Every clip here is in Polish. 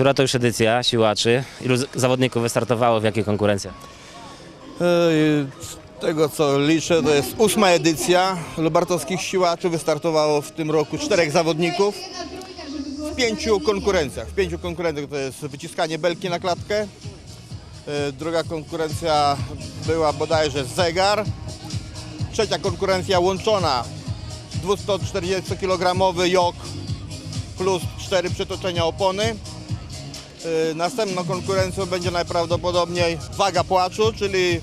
Która to już edycja siłaczy? Ilu zawodników wystartowało w jakiej konkurencji? Z tego co liczę, to jest ósma edycja Lubartowskich Siłaczy. Wystartowało w tym roku czterech zawodników w pięciu konkurencjach. W pięciu konkurencjach to jest wyciskanie belki na klatkę. Druga konkurencja była bodajże zegar. Trzecia konkurencja łączona 240 kg jok plus cztery przetoczenia opony. Y, Następną konkurencją będzie najprawdopodobniej waga płaczu, czyli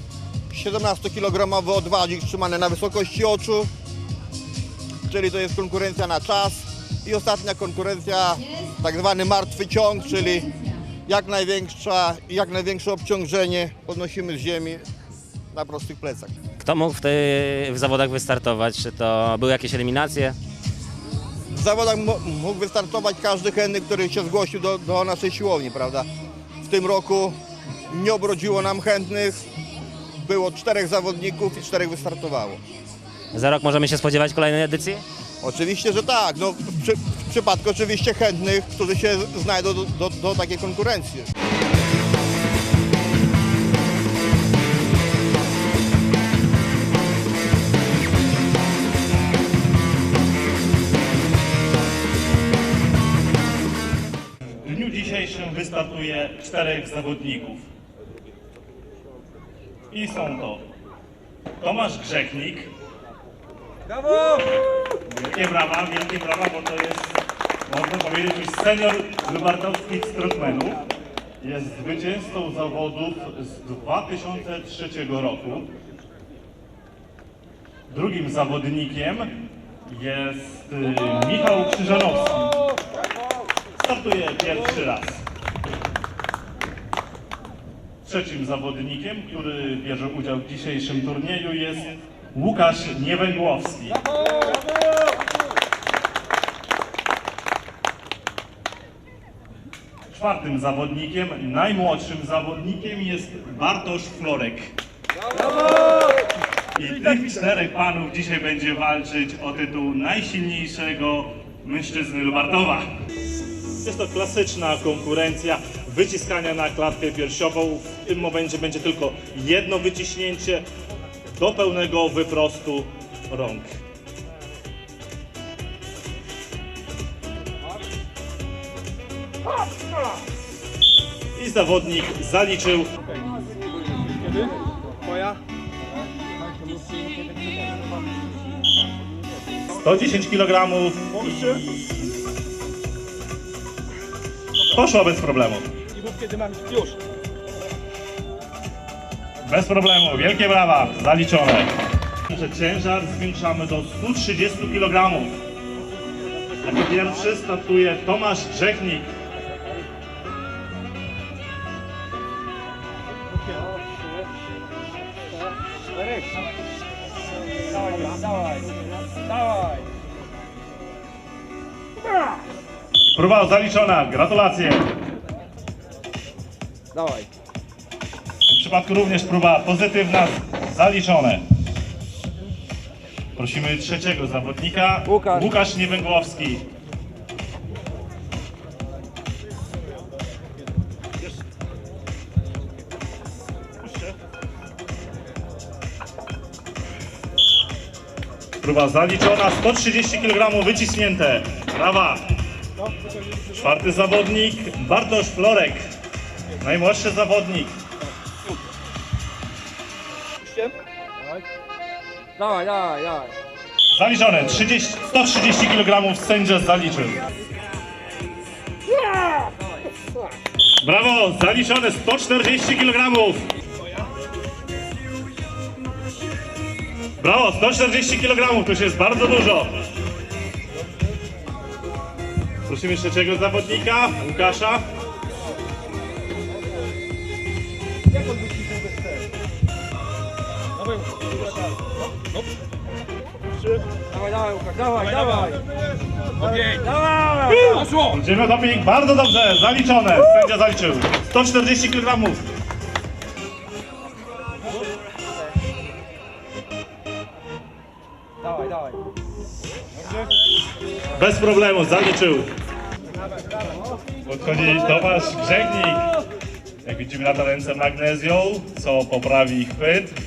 17-kg odwadzik trzymany na wysokości oczu, czyli to jest konkurencja na czas. I ostatnia konkurencja, tak zwany martwy ciąg, czyli jak największa, jak największe obciążenie podnosimy z ziemi na prostych plecach. Kto mógł w, tej, w zawodach wystartować? Czy to były jakieś eliminacje? Zawodach mógł wystartować każdy chętny, który się zgłosił do, do naszej siłowni, prawda? W tym roku nie obrodziło nam chętnych. Było czterech zawodników i czterech wystartowało. Za rok możemy się spodziewać kolejnej edycji? Oczywiście, że tak. No, w, przy, w przypadku oczywiście chętnych, którzy się znajdą do, do, do takiej konkurencji. Wystartuje czterech zawodników. I są to Tomasz Grzechnik. Brawo! Wielkie brawa, wielkie brawa, bo to jest, można powiedzieć, już senior lubartowskich strongmenów. Jest zwycięzcą zawodów z 2003 roku. Drugim zawodnikiem jest y, Michał Krzyżanowski. Startuje pierwszy raz. Trzecim zawodnikiem, który bierze udział w dzisiejszym turnieju jest Łukasz Niewęgłowski. Czwartym zawodnikiem, najmłodszym zawodnikiem jest Bartosz Florek. I tych czterech panów dzisiaj będzie walczyć o tytuł najsilniejszego mężczyzny Lubartowa. Jest to klasyczna konkurencja wyciskania na klatkę piersiową. W tym momencie będzie tylko jedno wyciśnięcie do pełnego wyprostu rąk. I zawodnik zaliczył 110 kg Poszło bez problemu. Bez problemu, wielkie brawa, zaliczone. Że ciężar zwiększamy do 130 kg. Jako pierwszy startuje Tomasz Grzechnik. Próba zaliczona, gratulacje. Dawaj. W tym przypadku również próba pozytywna, zaliczone. Prosimy trzeciego zawodnika, Łukasz. Łukasz Niewęgłowski. Próba zaliczona, 130 kg wycisnięte. Brawa. Czwarty zawodnik, Bartosz Florek. Najmłodszy zawodnik. Dawaj, dawaj, dawaj. Zaliczone 30, 130 kg sędzia zaliczył. Brawo, zaliczone 140 kg. Brawo, 140 kg, to już jest bardzo dużo. Prosimy trzeciego zawodnika, Łukasza. Dawaj, dawaj, Łukasz, dawaj, dawaj. Ogień. Dawaj. Poszło. Idziemy doping, bardzo dobrze, zaliczone, sędzia zaliczył. 140 kg. Dawaj, dawaj. Bez problemu, zaliczył. Podchodzi Tomasz Grzegnik. Jak widzimy na ręce magnezją, co poprawi ich chwyt.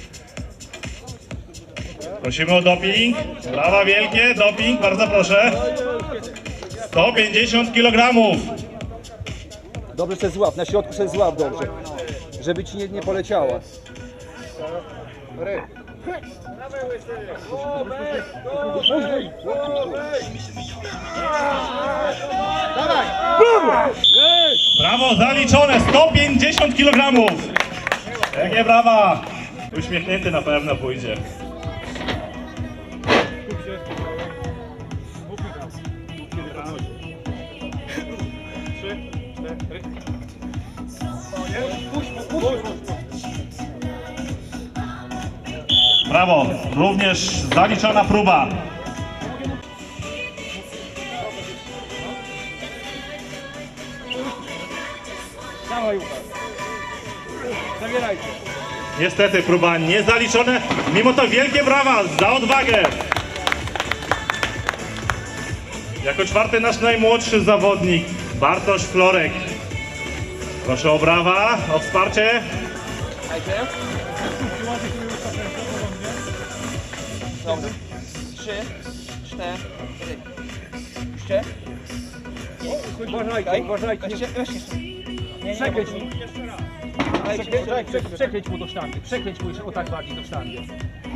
Prosimy o doping. Brawa wielkie, doping, bardzo proszę. 150 kg. Dobrze se złap, na środku se złap dobrze. Żeby ci nie, nie poleciała. Brawo, zaliczone 150 kg. Jakie brawa. Uśmiechnięty na pewno pójdzie. Brawo, również zaliczona próba. Dawaj. Zabierajcie. Niestety próba niezaliczone, mimo to wielkie brawa za odwagę. Jako czwarty nasz najmłodszy zawodnik Bartosz Florek. Proszę o brawa, o wsparcie. Dajcie. Dobrze. Trzy, cztery. Jeszcze. Uważajcie, uważajcie. Przekręć mu. Przekręć, przekręć mu do sztangy. Przekręć mu jeszcze o tak bardziej do sztangy.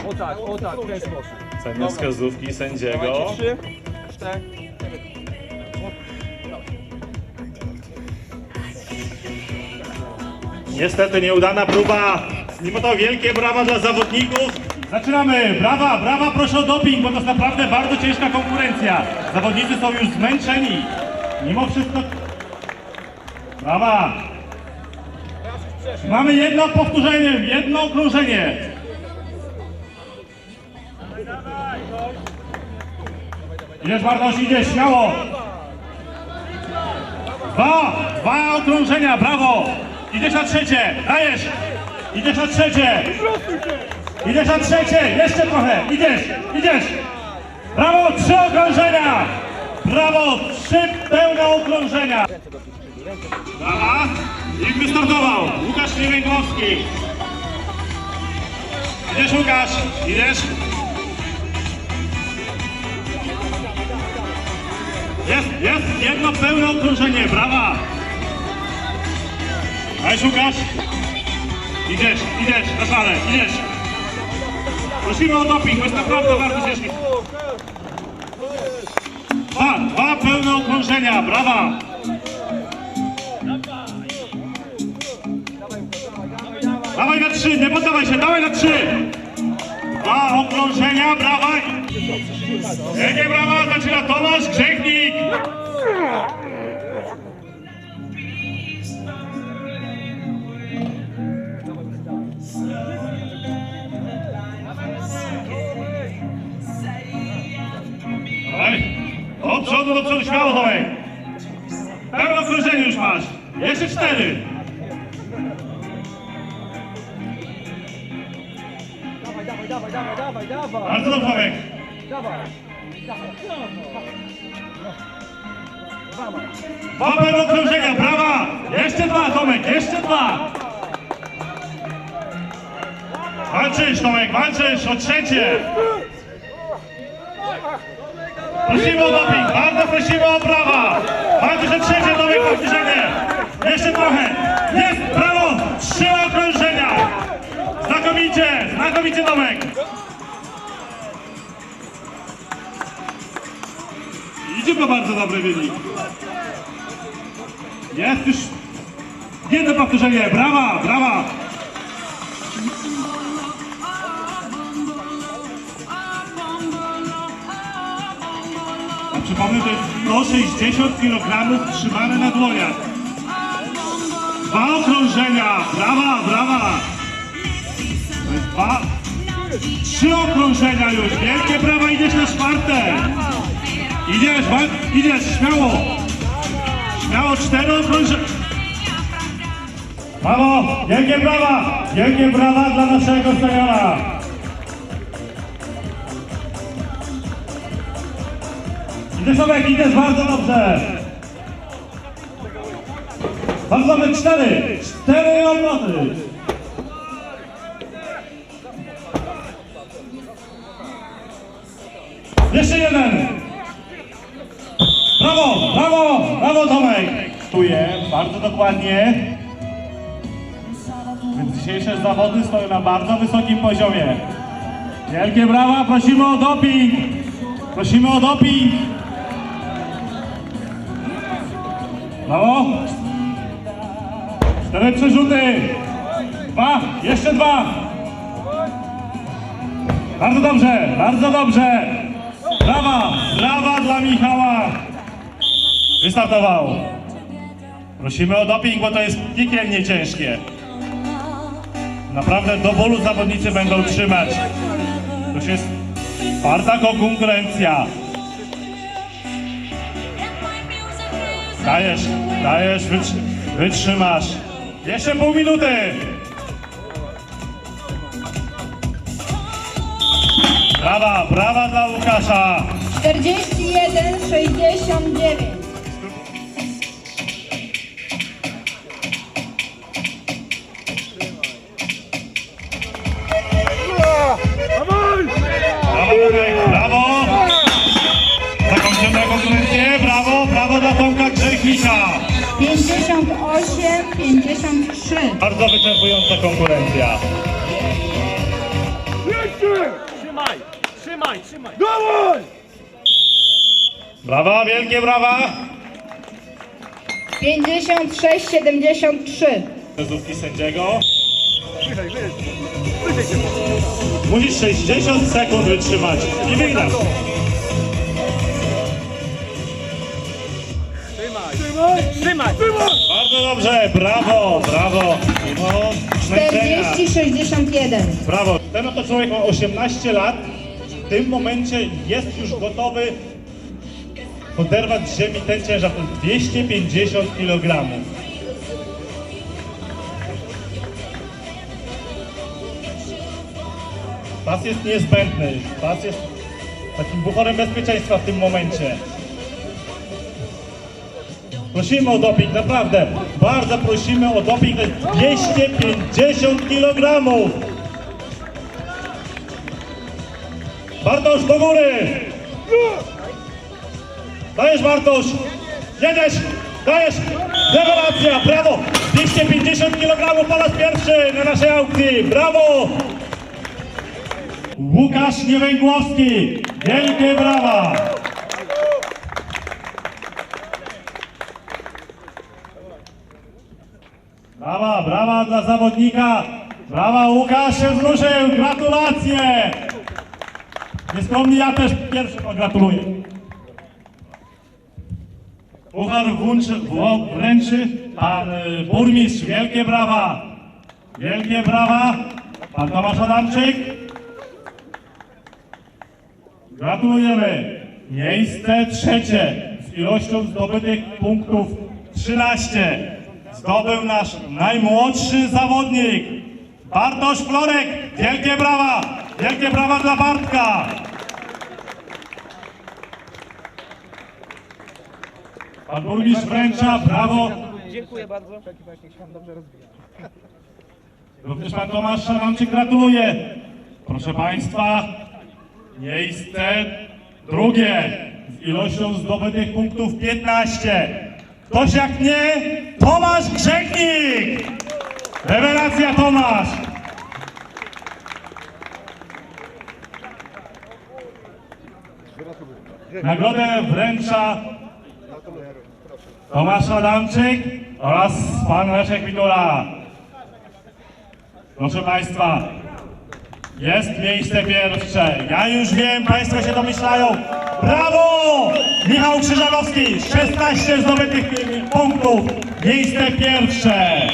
O tak, o tak, w ten sposób. Cenne wskazówki sędziego. Trzy, cztery. Niestety nieudana próba. Mimo to wielkie brawa dla zawodników. Zaczynamy. Brawa, brawa, proszę o doping, bo to jest naprawdę bardzo ciężka konkurencja. Zawodnicy są już zmęczeni. Mimo wszystko. Brawa. Mamy jedno powtórzenie, jedno okrążenie. Idziesz Bartosz, idziesz, śmiało. Dwa, dwa okrążenia, brawo! Idziesz na trzecie, dajesz! Idziesz na trzecie! Idziesz na trzecie, jeszcze trochę, idziesz, idziesz! Brawo, trzy okrążenia! Brawo, trzy pełne okrążenia! Brawa, i wystartował Łukasz Niewęgowski. Idziesz Łukasz, idziesz. Jest, jest jedno pełne okrążenie, brawa! Daj Łukasz! Idziesz, idziesz, na szale, idziesz! Prosimy o doping, bo jest naprawdę bardzo ciężki. Dwa, dwa pełne okrążenia, brawa! Dawaj na trzy, nie poddawaj się, dawaj na trzy! Dwa okrążenia, brawa! Wielkie brawa, zaczyna Tomasz Grzechnik! Dwa pełne okrążenia, brawa! Jeszcze dwa Tomek, jeszcze dwa! Walczysz Tomek, walczysz o trzecie! Prosimy o doping, bardzo prosimy o brawa! Walczysz o trzecie Tomek, powtórzenie! Jeszcze trochę! Jest, brawo! Trzy okrążenia! Znakomicie, znakomicie Tomek! Idzie to bardzo dobry wynik. Jest już jedno powtórzenie. Brawa, brawa. A przypomnę, to jest 160 kg trzymane na dłoniach. Dwa okrążenia. Brawa, brawa. To jest dwa. Trzy okrążenia już. Wielkie brawa, idziesz na czwarte. Idziesz, idziesz, śmiało. Śmiało, cztery okrążenia. Brawo, wielkie brawa, wielkie brawa dla naszego seniora. Idziesz Tomek, idziesz bardzo dobrze. Bardzo dobry, cztery. Cztery obroty. Jeszcze jeden. Brawo, brawo, brawo Tomek. Czuje bardzo dokładnie. Więc dzisiejsze zawody stoją na bardzo wysokim poziomie. Wielkie brawa, prosimy o doping. Prosimy o doping. Brawo. Cztery przerzuty. Dwa, jeszcze dwa. Bardzo dobrze, bardzo dobrze. Brawa, brawa dla Michała. Wystartował. Prosimy o doping, bo to jest piekielnie ciężkie. Naprawdę do bólu zawodnicy będą trzymać. To jest twarda konkurencja. Dajesz, dajesz, wytrzy- wytrzymasz. Jeszcze pół minuty. Brawa, brawa dla Łukasza. 41, 69. Brawo, Tomek, brawo. Zakończymy konkurencję. Brawo, brawo dla Tomka Grzechnicza. 58, 53. Bardzo wyczerpująca konkurencja. Trzymaj, trzymaj, trzymaj. Brawa, wielkie brawa. 56, 73. Wskazówki sędziego. Musisz 60 sekund wytrzymać i wygrasz. Trzymaj. Bardzo dobrze, brawo, brawo. No, zmęczenia. 40, 61. Brawo. Ten oto człowiek ma 18 lat. W tym momencie jest już gotowy poderwać z ziemi ten ciężar, to jest 250 kg. Pas jest niezbędny. Pas jest takim buforem bezpieczeństwa w tym momencie. Prosimy o doping, naprawdę. Bardzo prosimy o doping. To jest 250 kg. Bartosz do góry! Dajesz Bartosz! Jedziesz! Dajesz! Rewelacja! Brawo! 250 kg po raz pierwszy na naszej aukcji! Brawo! Łukasz Niewęgłowski! Wielkie brawa! Brawa, brawa dla zawodnika! Brawa, Łukasz się wzruszył! Gratulacje! Nieskromnie ja też pierwszy pogratuluję. Puchar włączy, wręczy pan y, burmistrz. Wielkie brawa. Wielkie brawa. Pan Tomasz Adamczyk. Gratulujemy. Miejsce trzecie z ilością zdobytych punktów 13. Zdobył nasz najmłodszy zawodnik. Bartosz Florek. Wielkie brawa. Wielkie brawa dla Bartka. Pan burmistrz wręcza brawo. Dziękuję bardzo. Również pan Tomasz Szarlamczyk gratuluje. Proszę państwa, miejsce drugie z ilością zdobytych punktów 15. Ktoś jak nie, Tomasz Grzechnik! Rewelacja Tomasz! Nagrodę wręcza Tomasz Adamczyk oraz pan Leszek Widula. Proszę Państwa, jest miejsce pierwsze. Ja już wiem, Państwo się domyślają. Brawo! Michał Krzyżanowski, 16 zdobytych punktów. Miejsce pierwsze.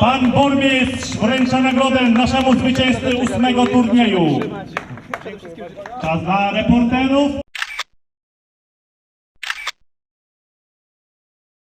Pan burmistrz wręcza nagrodę naszemu zwycięzcy ósmego turnieju. Czas dla reporterów.